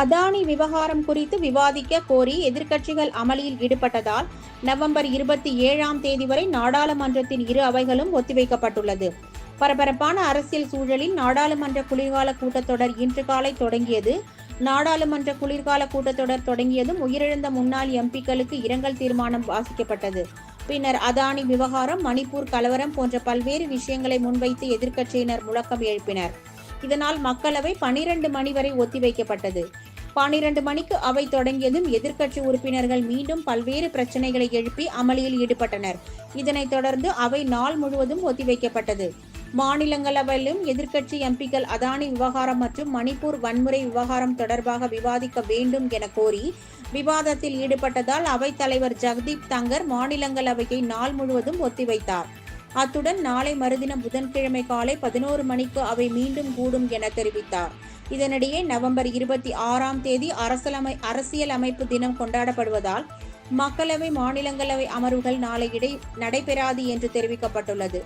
அதானி விவகாரம் குறித்து விவாதிக்க கோரி எதிர்க்கட்சிகள் அமளியில் ஈடுபட்டதால் நவம்பர் இருபத்தி ஏழாம் தேதி வரை நாடாளுமன்றத்தின் இரு அவைகளும் ஒத்திவைக்கப்பட்டுள்ளது. பரபரப்பான அரசியல் சூழலில் நாடாளுமன்ற குளிர்கால கூட்டத்தொடர் இன்று காலை தொடங்கியது. நாடாளுமன்ற குளிர்கால கூட்டத்தொடர் தொடங்கியதும் உயிரிழந்த முன்னாள் எம்பிக்களுக்கு இரங்கல் தீர்மானம் வாசிக்கப்பட்டது. பின்னர் அதானி விவகாரம் மணிப்பூர் கலவரம் போன்ற பல்வேறு விஷயங்களை முன்வைத்து எதிர்க்கட்சியினர் முழக்கம் எழுப்பினர். இதனால் மக்களவை பனிரெண்டு மணி வரை ஒத்திவைக்கப்பட்டது. பனிரெண்டு மணிக்கு அவை தொடங்கியதும் எதிர்க்கட்சி உறுப்பினர்கள் மீண்டும் பல்வேறு பிரச்சனைகளை எழுப்பி அமளியில் ஈடுபட்டனர். இதனைத் தொடர்ந்து அவை நாள் முழுவதும் ஒத்திவைக்கப்பட்டது. மாநிலங்களவையிலும் எதிர்க்கட்சி எம்பிக்கள் அதானி விவகாரம் மற்றும் மணிப்பூர் வன்முறை விவகாரம் தொடர்பாக விவாதிக்க வேண்டும் என கோரி விவாதத்தில் ஈடுபட்டதால் அவைத் தலைவர் ஜெகதீப் தங்கர் மாநிலங்களவையை நாள் முழுவதும் ஒத்திவைத்தார். அத்துடன் நாளை மறுதினம் புதன்கிழமை காலை பதினோரு மணிக்கு அவை மீண்டும் கூடும் என தெரிவித்தார். இதனிடையே நவம்பர் இருபத்தி ஆறாம் தேதி அரசியலமை அரசியல் அமைப்பு தினம் கொண்டாடப்படுவதால் மக்களவை மாநிலங்களவை அமர்வுகள் நாளை இடை நடைபெறாது என்று தெரிவிக்கப்பட்டுள்ளது.